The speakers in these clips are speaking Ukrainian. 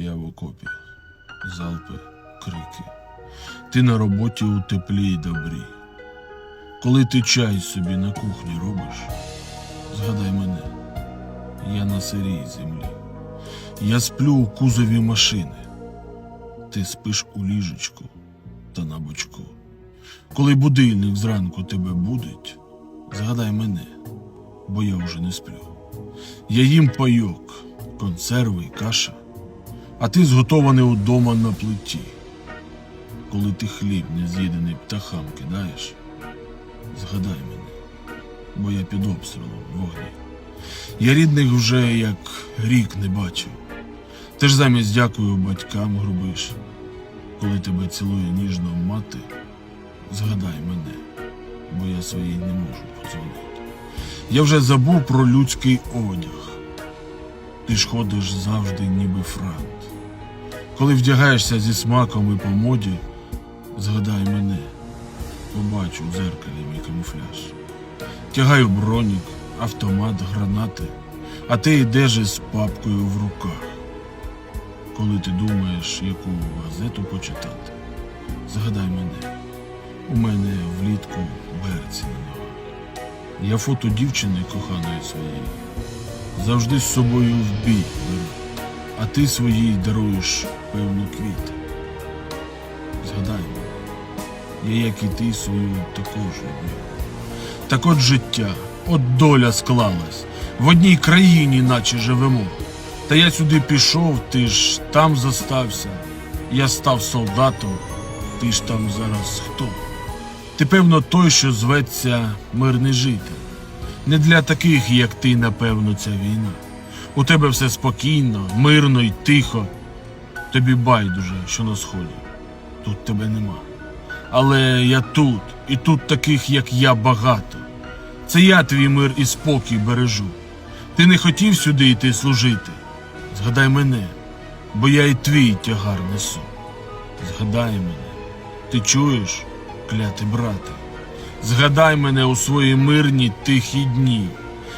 Я в окопі, залпи, крики. Ти на роботі у теплі й добрі. Коли ти чай собі на кухні робиш, згадай мене, я на сирій землі. Я сплю у кузові машини. Ти спиш у ліжечку та на бочку. Коли будильник зранку тебе будить, згадай мене, бо я вже не сплю. Я їм пайок, консерви й каша, а ти зготований удома на плиті. Коли ти хліб не з'їдений птахам кидаєш, згадай мене, бо я під обстрілом вогні. Я рідних вже як рік не бачив. Ти ж замість дякую батькам грубиш. Коли тебе цілує ніжно мати, згадай мене, бо я своїй не можу подзвонити. Я вже забув про людський одяг. Ти ж ходиш завжди, ніби франт. Коли вдягаєшся зі смаком і по моді, згадай мене, побачу в дзеркалі мій камуфляж. Тягаю бронік, автомат, гранати, а ти йдеш із папкою в руках. Коли ти думаєш, яку газету почитати, згадай мене, у мене влітку берці на ногах. Я фото дівчини коханої своєї завжди з собою в бій беру, а ти своїй даруєш певні квіти. Згадай я, як і ти, свою також люблю. Так от життя, от доля склалась, в одній країні, наче живемо. Та я сюди пішов, ти ж там зостався. Я став солдатом, ти ж там зараз хто? Ти, певно, той, що зветься мирний житель. Не для таких, як ти, напевно, ця війна. У тебе все спокійно, мирно й тихо. Тобі байдуже, що на сході. Тут тебе нема. Але я тут, і тут таких, як я, багато. Це я твій мир і спокій бережу. Ти не хотів сюди йти служити. Згадай мене, бо я і твій тягар несу. Згадай мене, ти чуєш, клятий брате? Згадай мене у свої мирні тихі дні,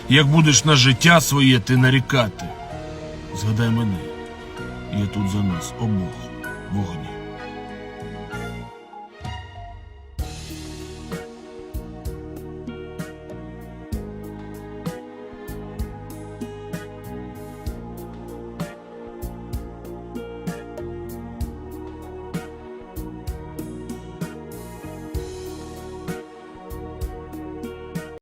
як будеш на життя своє ти нарікати. Згадай мене, я тут за нас обох вогні.